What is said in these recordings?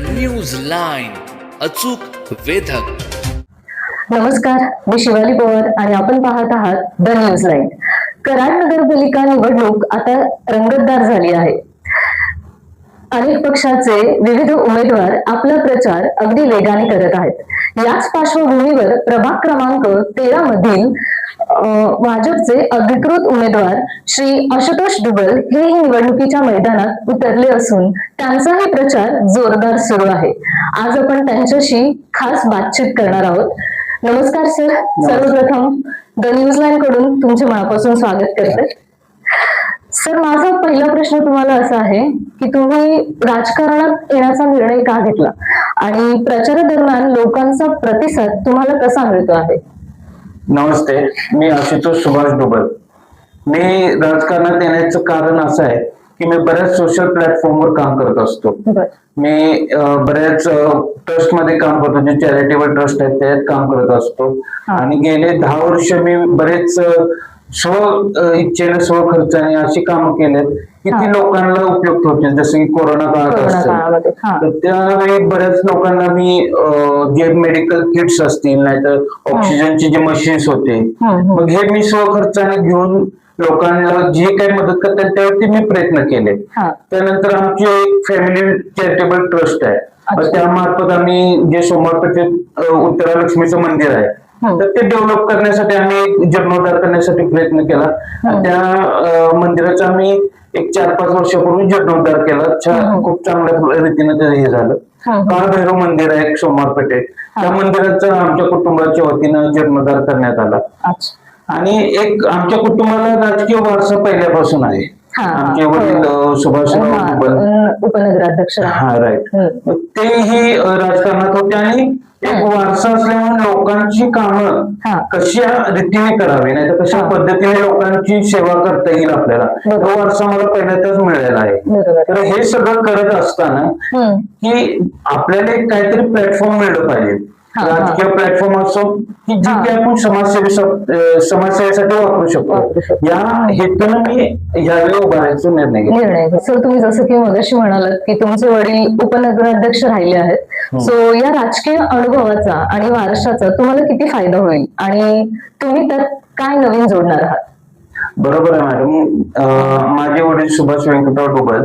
News line अचूक वेधक. नमस्कार मी शिवाली पवार आणि आपण पाहत आहात द न्यूज लाईन कराड नगरपालिका निवडणूक आता रंगतदार झाली आहे. अनेक पक्षाचे विविध उमेदवार आपला प्रचार अगदी वेगाने करत आहेत. याच पार्श्वभूमीवर प्रभाग क्रमांक तेरा मधील भाजपचे अधिकृत उमेदवार श्री आशुतोष दुबल हे ही निवडणुकीच्या मैदानात उतरले असून त्यांचाही प्रचार जोरदार सुरू आहे. आज आपण त्यांच्याशी खास बातचीत करणार आहोत. नमस्कार सर. सर्वप्रथम द न्यूज लाईन कडून तुमचे मनापासून स्वागत करते. सर माझा पहिला प्रश्न तुम्हाला असा आहे की तुम्ही राजकारणात येण्याचा निर्णय का घेतला? आणि प्रचारादरम्यान लोकांचा प्रतिसाद तुम्हाला कसा मिळतो आहे? नमस्ते मी आशुतोष सुभाष डुबल. मी राजकारणात येण्याचं कारण असं आहे की मी बऱ्याच सोशल प्लॅटफॉर्मवर काम करत असतो. मी बऱ्याच ट्रस्टमध्ये काम करतो जे चॅरिटेबल ट्रस्ट आहेत त्यात काम करत असतो. आणि गेले दहा वर्ष मी बरेच स्व इच्छेने स्व खर्चाने अशी कामं केलेत की. ती लोकांना उपयुक्त होतील जसं की कोरोना काळात कोरोना असेल काळामध्ये हा तर त्यावेळी बऱ्याच लोकांना मी अं, जे मेडिकल किट्स असतील नाहीतर ऑक्सिजनचे जे मशीन्स होते हम्म, हम्म. मग हे मी स्वखर्चाने घेऊन लोकांना जी काही मदत करतात त्यावरती मी प्रयत्न केले हा त्यानंतर आमची एक फॅमिली चॅरिटेबल ट्रस्ट आहे अच्छा. त्यामार्फत आम्ही जे सोमवारपेठेत अं, उत्तरा लक्ष्मीचं मंदिर आहे. तर ते डेव्हलप करण्यासाठी आम्ही जीर्णोद्धार करण्यासाठी प्रयत्न केला. आणि त्या मंदिराचा आम्ही एक चार पाच वर्षापूर्वी जीर्णोद्धार केला. छान हम्म. खूप चांगल्या रीतीने ते हे झालं. काळभैरव मंदिर आहे एक सोमवारपेठेत त्या मंदिराचा आमच्या कुटुंबाच्या वतीनं जीर्णोद्धार करण्यात आला. आणि एक आमच्या कुटुंबाला राजकीय वारसा पहिल्यापासून आहे. हा. आमचे वडील हा, अं, उपनगराध्यक्ष. हा राईट. तेही अं, राजकारणात होते आणि एक वारसा असल्यामुळे लोकांची कामं. कशा रीतीने करावी नाही तर कशा. पद्धतीने लोकांची सेवा करता येईल आपल्याला. तो वारसा मला पहिल्यातच मिळालेला आहे तर हे सगळं करत असताना. की आपल्याला एक काहीतरी प्लॅटफॉर्म मिळलं पाहिजे. राजकीय प्लॅटफॉर्म असो की जी हा. काही आपण समाजसेवी समाजसेवेसाठी वापरू शकतो. या हेतून मी यावेळी उभारायचा निर्णय घेतला. सर तुम्ही जसं की मगाशी म्हणालात की तुमचे वडील उपनगराध्यक्ष राहिले आहेत. सो या राजकीय अनुभवाचा आणि वारशाचा तुम्हाला किती फायदा होईल? आणि तुम्ही त्यात काय नवीन जोडणार आहात? बरोबर आहे मॅडम. माझे वडील सुभाष व्यंकटराव डुबल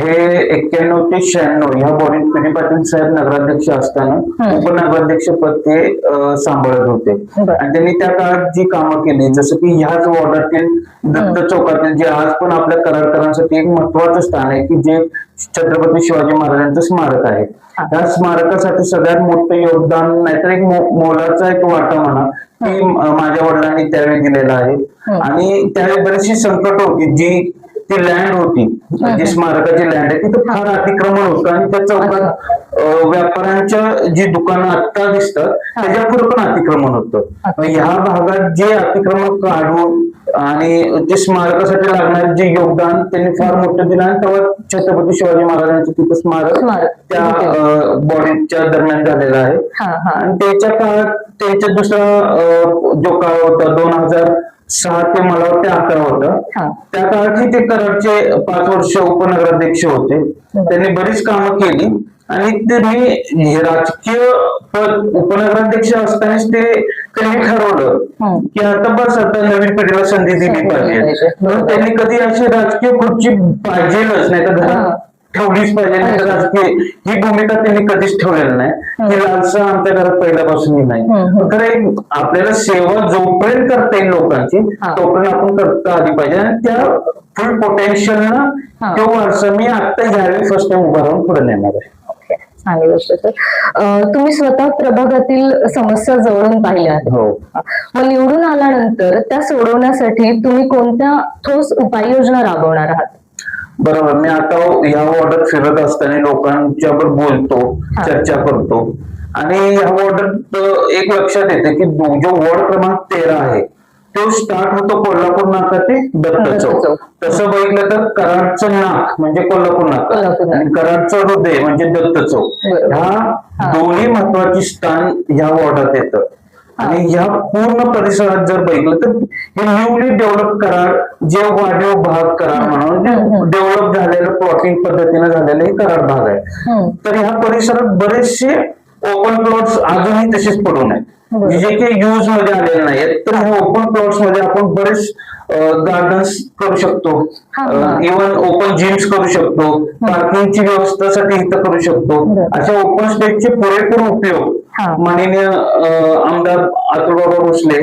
हे एक्क्याण्णव ते शहाण्णव ह्या बॉडीत पिढी पाटील साहेब नगराध्यक्ष असताना. उपनगराध्यक्ष पद ते सांभाळत होते. आणि त्यांनी त्या काळात जी कामं केली जसं की ह्याच वॉर्डातील दत्त चौकातील जे आज पण आपल्या कराडकरांसाठी एक महत्वाचं स्थान आहे की जे छत्रपती शिवाजी महाराजांचं स्मारक आहे. त्या स्मारकासाठी सगळ्यात मोठं योगदान नाहीतर एक मोलाचा एक वाटा म्हणा की माझ्या वडिलांनी त्यावेळी दिलेला आहे. आणि त्यावेळी बरीचशी संकट होती जी ती लँड होती. जी स्मारकाची लँड आहे तिथं फार अतिक्रमण होतं आणि त्या चौकात व्यापाऱ्यांच्या जी दुकानं आत्ता दिसतात त्याच्या पुढे पण अतिक्रमण होतं. ह्या भागात जे अतिक्रमण काढून आणि ते स्मारकासाठी लागणारे जे योगदान त्यांनी फार मोठं दिलं आणि तेव्हा छत्रपती शिवाजी महाराजांचं तिथं स्मारक. त्या बॉडीच्या दरम्यान झालेलं आहे. आणि त्याच्या काळात त्यांचा दुसरा जो काळ होता दोन हजार सहा ते मला वाटते अकरा होता. हा. त्या काळातही ते कराडचे पाच वर्ष उपनगराध्यक्ष होते. त्यांनी बरीच कामं केली. आणि त्यांनी राजकीय पद उपनगराध्यक्ष असतानाच ते त्यांनी ठरवलं. की आता बस आता नवीन पिढीला संधी दिली पाहिजे. म्हणून त्यांनी कधी अशी राजकीय खुर्ची पाहिजेलच नाही तर ठेवलीच पाहिजे राजकीय ही भूमिका त्यांनी कधीच ठेवलेली नाही. ही. लालसा आमच्या घरात पहिल्यापासून नाही. तर एक आपल्याला सेवा जोपर्यंत करता येईल लोकांची. तोपर्यंत आपण करता आली पाहिजे. आणि त्या फुल पोटेन्शियल. ना तो वारसा मी आता ह्यावेळी फर्स्ट टाइम उभा राहून पुढे नेणार आहे. ओके. चांगली गोष्ट तुम्ही स्वतः प्रभागातील समस्या जवळून पाहिल्या हो. मग निवडून आल्यानंतर त्या सोडवण्यासाठी तुम्ही कोणत्या ठोस उपाययोजना राबवणार आहात? बरोबर मी आता ह्या वॉर्डात फिरत असताना लोकांच्या बरोबर बोलतो. चर्चा करतो आणि ह्या वॉर्डात एक लक्षात येते की जो वॉर्ड क्रमांक तेरा आहे तो स्टार्ट होतो कोल्हापूर नाका ते दत्त चौक. तसं बघितलं तर कराडचं नाक म्हणजे कोल्हापूर नाका. आणि कराडचं हृदय म्हणजे दत्त चौक. ह्या हा. दोन्ही महत्वाची स्थान ह्या वॉर्डात येतं आणि ह्या पूर्ण परिसरात जर बघितलं तर हे न्यूली डेव्हलप कराड जे वाढीव भाग कराड म्हणून डेव्हलप झालेलं प्लॉटिंग पद्धतीने झालेलं हे कराड भाग आहे. तर ह्या परिसरात बरेचसे ओपन प्लॉट्स अजूनही तसेच पडून आहेत. जे काही युजमध्ये आलेले नाहीत तर ह्या ओपन प्लॉट्समध्ये आपण बरेच गार्डन्स करू शकतो हा, हा. इव्हन ओपन जिम्स करू शकतो पार्किंगची व्यवस्थेसाठी इथं करू शकतो. अशा ओपन स्पेसचे पुरेपूर उपयोग हा. माननीय आमदार अतुलबाबा भोसले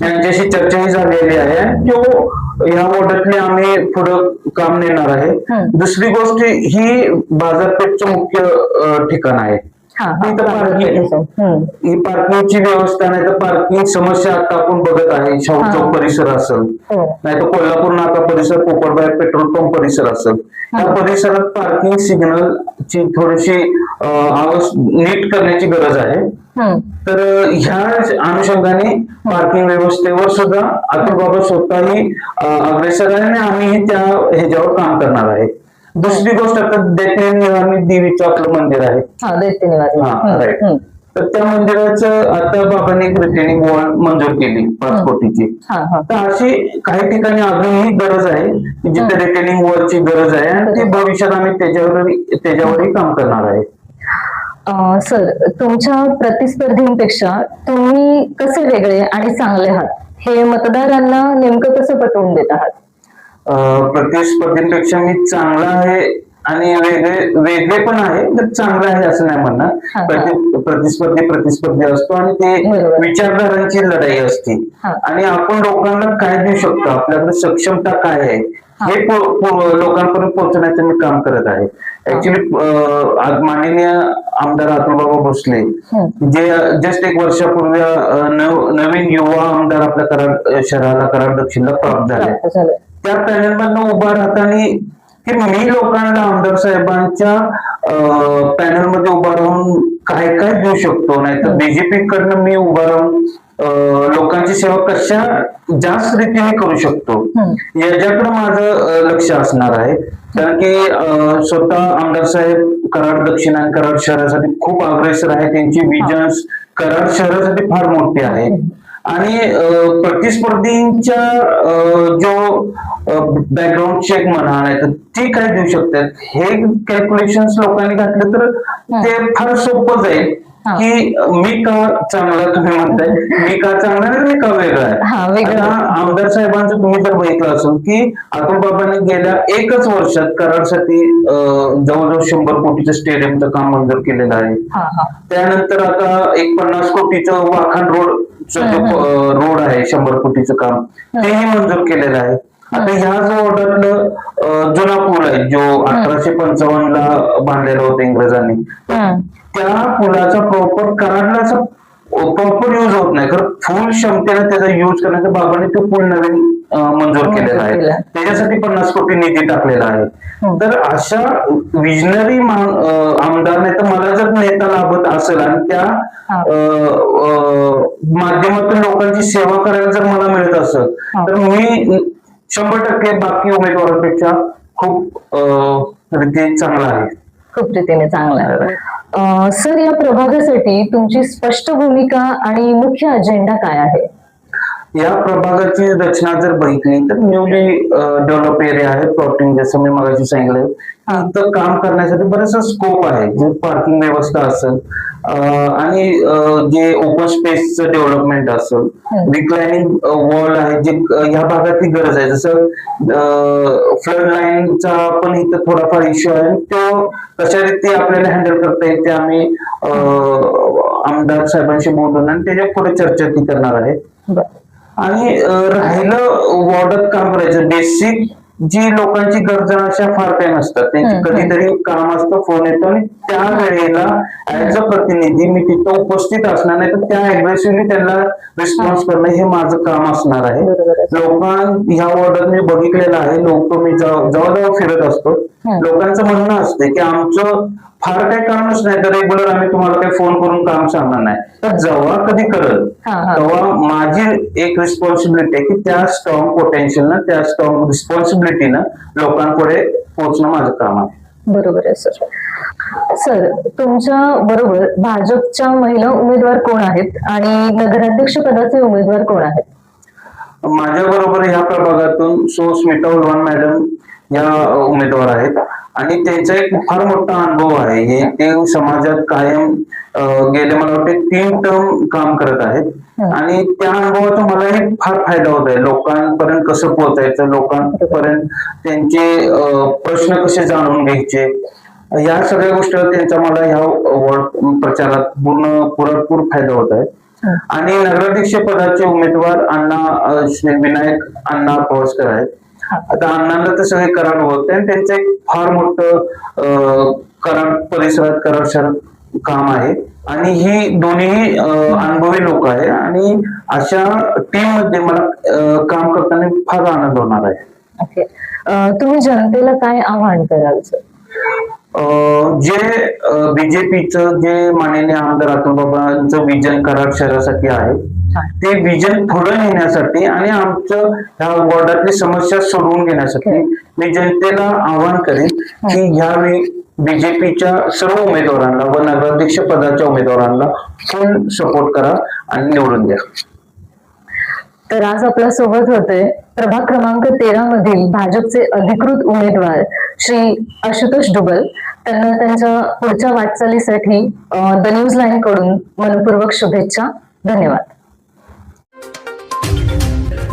यांच्याशी चर्चाही झालेली आहे. तो या वॉर्डातले आम्ही पुढं काम नेणार आहे. दुसरी गोष्ट ही बाजारपेठचं मुख्य ठिकाण आहे. हा पार्किंगची व्यवस्था नाही तर पार्किंग समस्या आता आपण बघत आहे. शाहू. चौक परिसर असेल हो. नाही तर कोल्हापूर नाका परिसर पोपटबाहेर पेट्रोल पंप परिसर असेल. त्या परिसरात पार्किंग सिग्नल ची थोडीशी नीट करण्याची गरज आहे. तर ह्या अनुषंगाने पार्किंग व्यवस्थेवर सुद्धा अतुल बाबा स्वतःही अग्रेसर आहे आणि आम्हीही त्या ह्याच्यावर काम करणार आहे. दुसरी गोष्ट आता दैत्यनिवारणी देवीचं आपलं मंदिर आहे. दैत्य निवारण. राईट. तर त्या मंदिराचं आता बाबांनी रिटेनिंग वॉल मंजूर केली पाच कोटीची तर अशी काही ठिकाणी अजूनही गरज आहे जिथे रिटेनिंग वॉलची गरज आहे आणि ते भविष्यात आम्ही त्याच्यावर त्याच्यावरही काम करणार आहे. सर तुमच्या प्रतिस्पर्धींपेक्षा तुम्ही कसे वेगळे आणि चांगले आहात हे मतदारांना नेमकं कसं पटवून देत आहात प्रतिस्पर्धींपेक्षा मी चांगला आहे आणि वेगळे वेगळे पण आहे तर चांगलं आहे असं नाही म्हणणार. प्रति- प्रतिस्पर्धी प्रतिस्पर्धी असतो आणि ते. विचारधारांची लढाई असते. आणि आपण लोकांना काय देऊ शकतो आपल्याकडे सक्षमता काय आहे हे. लोकांपर्यंत पोहोचण्याचं मी काम करत आहे. ऍक्च्युली माननीय आमदार अतुलबाबा भोसले. जे जस्ट एक वर्षापूर्वी नवीन युवा आमदार आपल्या कराड शहराला कराड दक्षिणला प्राप्त झाले. त्या पॅनल मधनं उभा राहताना की मी लोकांना आमदार साहेबांच्या पॅनलमध्ये उभा राहून काय काय देऊ शकतो? नाहीतर बीजेपी कडनं मी उभा राहून लोकांची सेवा कशा जास्त रीतीने करू शकतो. याच्याकडे माझं लक्ष असणार आहे. कारण की स्वतः आमदार साहेब कराड दक्षिण आणि कराड शहरासाठी खूप अग्रेसर आहे त्यांची विजन्स कराड शहरासाठी फार मोठी आहे. आणि प्रतिस्पर्धींच्या जो बॅकग्राऊंड चेक म्हणा नाही तर ते काय देऊ शकतात. हे कॅल्क्युलेशन लोकांनी घातलं तर ते फार सोपं जाईल. की मी का चांगला तुम्ही म्हणताय? मी का चांगला आणि मी का वेगळा हा, आहे आमदार साहेबांचं तुम्ही जर बघितलं असेल की अतुल बाबांनी गेल्या एकच वर्षात कराडसाठी जवळजवळ शंभर कोटीचं स्टेडियमचं काम मंजूर केलेलं आहे. हा हा. त्यानंतर आता एक पन्नास कोटीचं वाखान रोड रोड आहे शंभर कोटीचं काम. तेही मंजूर केलेलं आहे. आता ह्या अं, जुना पूल आहे जो अठराशे पंचावन्न ला बांधलेला होता इंग्रजांनी. त्या पुलाचा प्रॉपर कराडला प्रॉपर युज होत नाही खरं फुल क्षमतेने त्याचा युज करण्याच्या बाबांनी तो पूल नवीन मंजूर केलेला आहे. त्याच्यासाठी पन्नास कोटी निधी टाकलेला आहे तर अशा विजनरी आमदार नाही तर मला जर नेता लाभत असेल आणि त्या हा. माध्यमातून लोकांची सेवा करायला जर मला मिळत असेल हा. तर मी शंभर टक्के बाकी उमेदवारांपेक्षा खूप अं, रीती चांगला आहे. खूप रीतीने चांगला आहे. सर या प्रभागासाठी तुमची स्पष्ट भूमिका आणि मुख्य अजेंडा काय आहे? या प्रभागाची रचना जर बघितली तर न्यूली डेव्हलप एरिया आहे प्लॉटिंग जसं मी मगाशी सांगितलं. तर काम करण्यासाठी बराचसा स्कोप आहे जे पार्किंग व्यवस्था असेल आणि जे ओपन स्पेसचं डेव्हलपमेंट असेल. रिक्लायनिंग वॉल आहे जे ह्या भागातली गरज आहे. जसं फ्लड लाईनचा पण इथं थोडाफार इश्यू आहे. तो कशा रीती आपल्याला हँडल करता येईल ते आम्ही आमदार साहेबांशी बोलून आणि त्याच्या पुढे चर्चा ती करणार आहे. आणि राहिलं वॉर्डात काम करायचं. बेसिक जी लोकांची गरजा अशा फार काही नसतात. त्यांची कधीतरी काम असतं फोन येतो आणि त्या वेळेला ऍज अ प्रतिनिधी मी तिथं उपस्थित असणार नाही तर त्या अग्रेसिव्हली त्यांना रिस्पॉन्स करणं हे माझं काम असणार आहे. लोकां ह्या वॉर्डात मी बघितलेलं आहे लोक मी जव- जवळजवळ फिरत असतो. लोकांचं म्हणणं असते की आमचं फार काही कामच नाही तर रेग्युलर आम्ही तुम्हाला काही फोन करून काम सांगणार नाही. तर जेव्हा कधी करत. तेव्हा माझी एक रिस्पॉन्सिबिलिटी आहे की त्या स्ट्रॉंग पोटेन्शियलनं त्या स्ट्रॉंग रिस्पॉन्सिबिलिटीनं लोकांपुढे पोहोचणं माझं काम आहे. बरोबर आहे सर. सर तुमच्या बरोबर भाजपच्या महिला उमेदवार कोण आहेत आणि नगराध्यक्ष पदाचे उमेदवार कोण आहेत? माझ्या बरोबर ह्या प्रभागातून सो स्मिता उलवान मॅडम या उमेदवार आहेत. आणि त्यांचा एक फार मोठा अनुभव आहे. हे ते समाजात कायम गेले मला वाटते तीन टर्म काम करत आहेत. आणि त्या अनुभवाचा मलाही फार फायदा होत आहे. लोकांपर्यंत कसं पोहोचायचं? लोकांपर्यंत त्यांचे प्रश्न कसे जाणून घ्यायचे? या सगळ्या गोष्टीवर त्यांचा मला ह्या वॉर्ड प्रचारात पूर्ण पुरेपूर फायदा होत आहे. आणि नगराध्यक्ष पदाचे उमेदवार अण्णा विनायक अण्णा पवसकर आहेत. आता अण्णांना तर सगळे कराड होते आणि त्यांचं एक फार मोठं अ, कराड परिसरात कराड शहरात काम आहे. आणि ही दोन्ही अनुभवी लोक आहे. आणि अशा टीममध्ये मला काम करताना फार आनंद होणार आहे. ओके. तुम्ही जनतेला काय आवाहन कराल जे बीजेपीचं जे माननीय आमदार अतुल बाबांचं विजन कराड शहरासाठी आहे ते विजन पुढे नेण्यासाठी आणि आमचं ह्या वॉर्डातली समस्या सोडवून घेण्यासाठी मी जनतेला आवाहन करेन की ह्यावेळी बीजेपीच्या सर्व उमेदवारांना व नगराध्यक्ष पदाच्या उमेदवारांना फुल सपोर्ट करा आणि निवडून द्या. तर आज आपल्यासोबत होते प्रभाग क्रमांक तेरा मधील भाजपचे अधिकृत उमेदवार श्री आशुतोष डुबल. त्यांना त्यांच्या पुढच्या वाटचालीसाठी द न्यूज लाईन कडून मनपूर्वक शुभेच्छा. धन्यवाद.